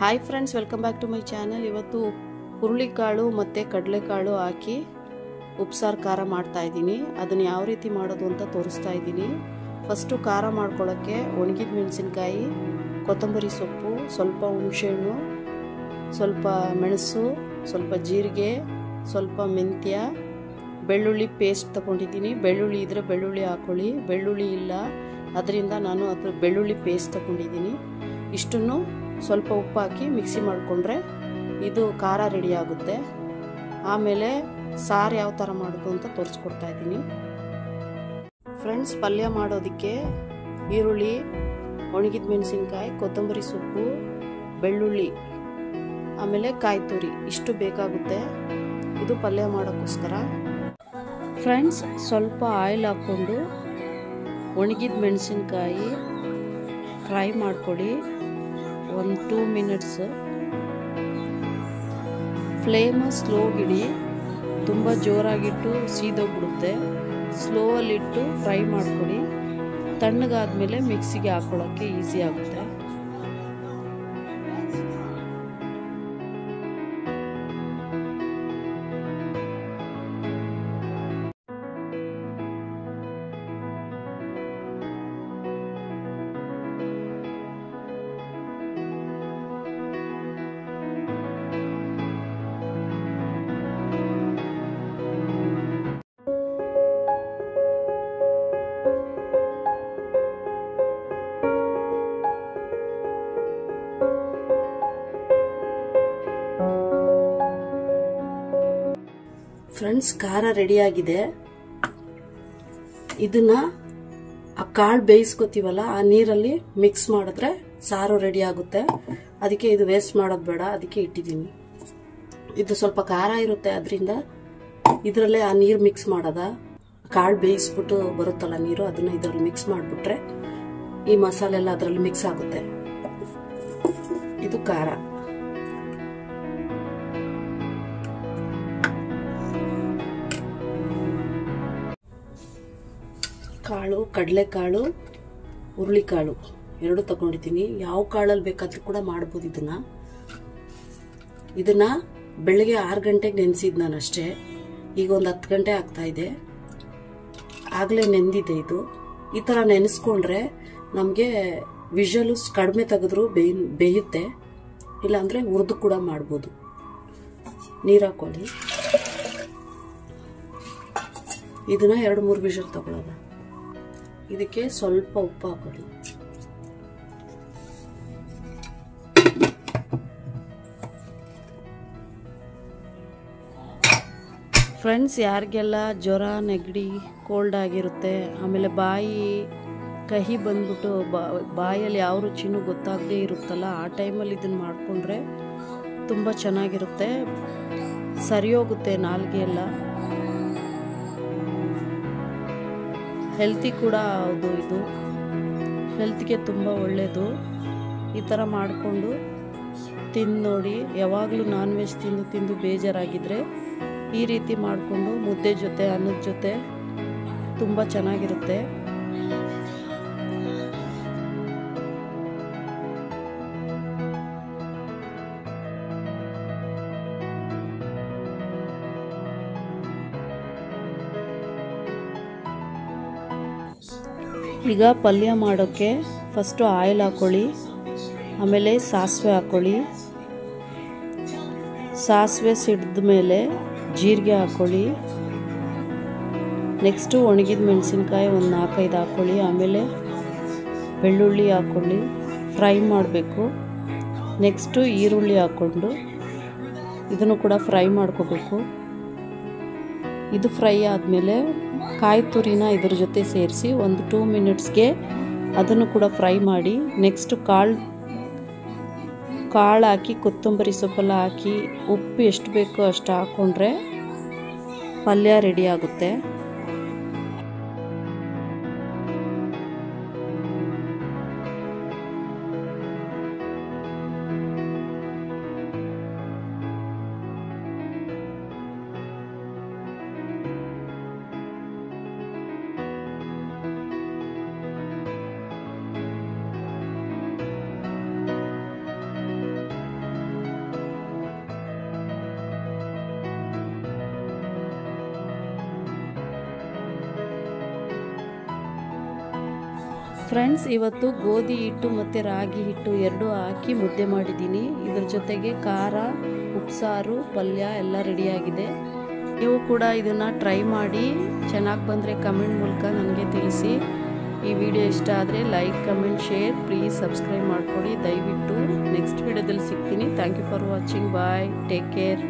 Hi friends welcome back to my channel ಇವತ್ತು ಹುರುಳಿಕಾಳು ಮತ್ತು ಕಡಲೆಕಾಳು ಹಾಕಿ ಉಪ್ಸಾರು ಖಾರ ಮಾಡ್ತಾ ಇದ್ದೀನಿ. ಅದನ್ನು ಯಾವ ರೀತಿ ಮಾಡೋದು ಅಂತ ತೋರಿಸ್ತಾ ಇದ್ದೀನಿ. ಫಸ್ಟು ಖಾರ ಮಾಡ್ಕೊಳ್ಳೋಕ್ಕೆ ಒಣಗಿದ ಮೆಣಸಿನ್ಕಾಯಿ, ಕೊತ್ತಂಬರಿ ಸೊಪ್ಪು, ಸ್ವಲ್ಪ ಹುಣಸೆಹಣ್ಣು, ಸ್ವಲ್ಪ ಮೆಣಸು, ಸ್ವಲ್ಪ ಜೀರಿಗೆ, ಸ್ವಲ್ಪ ಮೆಂತ್ಯ, ಬೆಳ್ಳುಳ್ಳಿ ಪೇಸ್ಟ್ ತಗೊಂಡಿದ್ದೀನಿ. ಬೆಳ್ಳುಳ್ಳಿ ಇದ್ದರೆ ಬೆಳ್ಳುಳ್ಳಿ ಹಾಕೊಳ್ಳಿ. ಬೆಳ್ಳುಳ್ಳಿ ಇಲ್ಲ, ಅದರಿಂದ ನಾನು ಅದು ಬೆಳ್ಳುಳ್ಳಿ ಪೇಸ್ಟ್ ತಗೊಂಡಿದ್ದೀನಿ. ಇಷ್ಟನ್ನು ಸ್ವಲ್ಪ ಉಪ್ಪು ಹಾಕಿ ಮಿಕ್ಸಿ ಮಾಡಿಕೊಂಡ್ರೆ ಇದು ಖಾರ ರೆಡಿ ಆಗುತ್ತೆ. ಆಮೇಲೆ ಸಾರು ಯಾವ ಥರ ಮಾಡೋದು ಅಂತ ತೋರಿಸ್ಕೊಡ್ತಾ ಇದ್ದೀನಿ. ಫ್ರೆಂಡ್ಸ್ ಪಲ್ಯ ಮಾಡೋದಕ್ಕೆ ಈರುಳ್ಳಿ, ಒಣಗಿದ ಮೆಣಸಿನ್ಕಾಯಿ, ಕೊತ್ತಂಬರಿ ಸೊಪ್ಪು, ಬೆಳ್ಳುಳ್ಳಿ, ಆಮೇಲೆ ಕಾಯಿ ತುರಿ. ಇಷ್ಟು ಬೇಕಾಗುತ್ತೆ. ಇದು ಪಲ್ಯ ಮಾಡೋಕ್ಕೋಸ್ಕರ. ಫ್ರೆಂಡ್ಸ್ ಸ್ವಲ್ಪ ಆಯಿಲ್ ಹಾಕ್ಕೊಂಡು ಒಣಗಿದ ಮೆಣಸಿನ್ಕಾಯಿ ಫ್ರೈ ಮಾಡ್ಕೊಳ್ಳಿ ಒಂದು ಟೂ ಮಿನಿಟ್ಸ್ ಫ್ಲೇಮ್ ಸ್ಲೋಗಿಡಿ ತುಂಬ ಜೋರಾಗಿಟ್ಟು ಸೀದೋಗ್ಬಿಡುತ್ತೆ. ಸ್ಲೋವಲ್ಲಿಟ್ಟು ಫ್ರೈ ಮಾಡ್ಕೊಳ್ಳಿ ತಣ್ಣಗಾದ್ಮೇಲೆ ಮಿಕ್ಸಿಗೆ ಹಾಕೊಳ್ಳೋಕ್ಕೆ ಈಸಿ ಆಗುತ್ತೆ. ಫ್ರೆಂಡ್ಸ್, ಖಾರ ರೆಡಿಯಾಗಿದೆ ಇದನ್ನ ಆ ಕಾಳು ಬೇಯಿಸ್ಕೊತೀವಲ್ಲ, ಆ ನೀರಲ್ಲಿ ಮಿಕ್ಸ್ ಮಾಡಿದ್ರೆ ಸಾರು ರೆಡಿ ಆಗುತ್ತೆ. ಅದಕ್ಕೆ ಇದು ವೇಸ್ಟ್ ಮಾಡೋದು ಬೇಡ, ಅದಕ್ಕೆ ಇಟ್ಟಿದ್ದೀನಿ. ಇದು ಸ್ವಲ್ಪ ಖಾರ ಇರುತ್ತೆ, ಅದರಿಂದ ಇದರಲ್ಲೇ ಆ ನೀರು ಮಿಕ್ಸ್ ಮಾಡೋದ. ಕಾಳು ಬೇಯಿಸ್ಬಿಟ್ಟು ಬರುತ್ತಲ್ಲ ನೀರು, ಅದನ್ನ ಇದರಲ್ಲಿ ಮಿಕ್ಸ್ ಮಾಡಿಬಿಟ್ರೆ ಈ ಮಸಾಲೆ ಎಲ್ಲ ಅದರಲ್ಲಿ ಮಿಕ್ಸ್ ಆಗುತ್ತೆ. ಇದು ಖಾರ. ಕಾಳು, ಕಡಲೆಕಾಳು, ಹುರುಳಿಕಾಳು ಎರಡು ತಗೊಂಡಿದ್ದೀನಿ. ಯಾವ ಕಾಳಲ್ಲಿ ಬೇಕಾದರೂ ಕೂಡ ಮಾಡ್ಬೋದು ಇದನ್ನ. ಇದನ್ನ ಬೆಳಗ್ಗೆ ಆರು ಗಂಟೆಗೆ ನೆನೆಸಿದ್ ನಾನು ಅಷ್ಟೇ. ಈಗ ಒಂದು ಹತ್ತು ಗಂಟೆ ಆಗ್ತಾ ಇದೆ. ಆಗಲೇ ನೆಂದಿದೆ ಇದು. ಈ ಥರ ನೆನೆಸ್ಕೊಂಡ್ರೆ ನಮಗೆ ವಿಷಲ್ಸ್ ಕಡಿಮೆ ತೆಗೆದ್ರೂ ಬೇಯ್, ಬೇಯುತ್ತೆ. ಇಲ್ಲಾಂದರೆ ಹುರಿದು ಕೂಡ ಮಾಡ್ಬೋದು. ನೀರು ಹಾಕೊಳ್ಳಿ. ಇದನ್ನ ಎರಡು ಮೂರು ವಿಷಲ್ ತಗೊಳ್ಳೋದ ಇದಕ್ಕೆ ಸ್ವಲ್ಪ ಉಪ್ಪು ಹಾಕೊಳ್ಳಿ ಫ್ರೆಂಡ್ಸ್ ಯಾರಿಗೆಲ್ಲ ಜ್ವರ, ನೆಗಡಿ ಕೋಲ್ಡ್ ಆಗಿರುತ್ತೆ, ಆಮೇಲೆ ಬಾಯಿ ಕಹಿ ಬಂದ್ಬಿಟ್ಟು ಬಾಯಲ್ಲಿ ಯಾವ ರುಚಿನೂ ಗೊತ್ತಾಗದೇ ಇರುತ್ತಲ್ಲ, ಆ ಟೈಮಲ್ಲಿ ಇದನ್ನು ಮಾಡಿಕೊಂಡ್ರೆ ತುಂಬ ಚೆನ್ನಾಗಿರುತ್ತೆ. ಸರಿ ಹೋಗುತ್ತೆ ನಾಲ್ಗೆ ಎಲ್ಲ ಹೆಲ್ತಿ ಕೂಡ ಹೌದು ಇದು. ಹೆಲ್ತ್ಗೆ ತುಂಬ ಒಳ್ಳೆಯದು ಈ ಥರ ಮಾಡಿಕೊಂಡು ತಿಂದು ನೋಡಿ, ಯಾವಾಗಲೂ ನಾನ್ ವೆಜ್ ತಿಂದು ತಿಂದು ಬೇಜಾರಾಗಿದ್ದರೆ ಈ ರೀತಿ ಮಾಡಿಕೊಂಡು ಮುದ್ದೆ ಜೊತೆ, ಅನ್ನದ ಜೊತೆ ತುಂಬ ಚೆನ್ನಾಗಿರುತ್ತೆ. ಈಗ ಪಲ್ಯ ಮಾಡೋಕ್ಕೆ ಫಸ್ಟು ಆಯಿಲ್ ಹಾಕ್ಕೊಳ್ಳಿ ಆಮೇಲೆ ಸಾಸಿವೆ ಹಾಕ್ಕೊಳ್ಳಿ ಸಾಸಿವೆ ಸಿಡಿದ ಮೇಲೆ ಜೀರಿಗೆ ಹಾಕ್ಕೊಳ್ಳಿ ನೆಕ್ಸ್ಟು ಒಣಗಿದ ಮೆಣಸಿನ್ಕಾಯಿ ಒಂದು ನಾಲ್ಕೈದು ಹಾಕ್ಕೊಳ್ಳಿ ಆಮೇಲೆ ಬೆಳ್ಳುಳ್ಳಿ ಹಾಕ್ಕೊಳ್ಳಿ ಫ್ರೈ ಮಾಡಬೇಕು. ನೆಕ್ಸ್ಟು ಈರುಳ್ಳಿ ಹಾಕ್ಕೊಂಡು ಇದನ್ನು ಕೂಡ ಫ್ರೈ ಮಾಡ್ಕೋಬೇಕು. ಇದು ಫ್ರೈ ಆದಮೇಲೆ ಕಾಯಿ ತುರಿನ ಇದ್ರ ಜೊತೆ ಸೇರಿಸಿ ಒಂದು ಟೂ ಮಿನಿಟ್ಸ್ಗೆ ಅದನ್ನು ಕೂಡ ಫ್ರೈ ಮಾಡಿ ನೆಕ್ಸ್ಟ್ ಕಾಳು ಕಾಳು ಹಾಕಿ, ಕೊತ್ತಂಬರಿ ಸೊಪ್ಪೆಲ್ಲ ಹಾಕಿ, ಉಪ್ಪು ಎಷ್ಟು ಬೇಕೋ ಅಷ್ಟು ಹಾಕ್ಕೊಂಡ್ರೆ ಪಲ್ಯ ರೆಡಿ ಆಗುತ್ತೆ. ಫ್ರೆಂಡ್ಸ್, ಇವತ್ತು ಗೋಧಿ ಹಿಟ್ಟು ಮತ್ತು ರಾಗಿ ಹಿಟ್ಟು ಎರಡೂ ಹಾಕಿ ಮುದ್ದೆ ಮಾಡಿದ್ದೀನಿ. ಇದ್ರ ಜೊತೆಗೆ ಖಾರ, ಉಪ್ಸಾರು, ಪಲ್ಯ ಎಲ್ಲ ರೆಡಿಯಾಗಿದೆ ನೀವು ಕೂಡ ಇದನ್ನು ಟ್ರೈ ಮಾಡಿ, ಚೆನ್ನಾಗಿ ಬಂದರೆ ಕಮೆಂಟ್ ಮೂಲಕ ನನಗೆ ತಿಳಿಸಿ. ಈ ವಿಡಿಯೋ ಇಷ್ಟ ಆದರೆ like comment share please subscribe ಮಾಡಿಕೊಡಿ. ದಯವಿಟ್ಟು ನೆಕ್ಸ್ಟ್ ವಿಡಿಯೋದಲ್ಲಿ ಸಿಗ್ತೀನಿ. Thank you for watching bye take care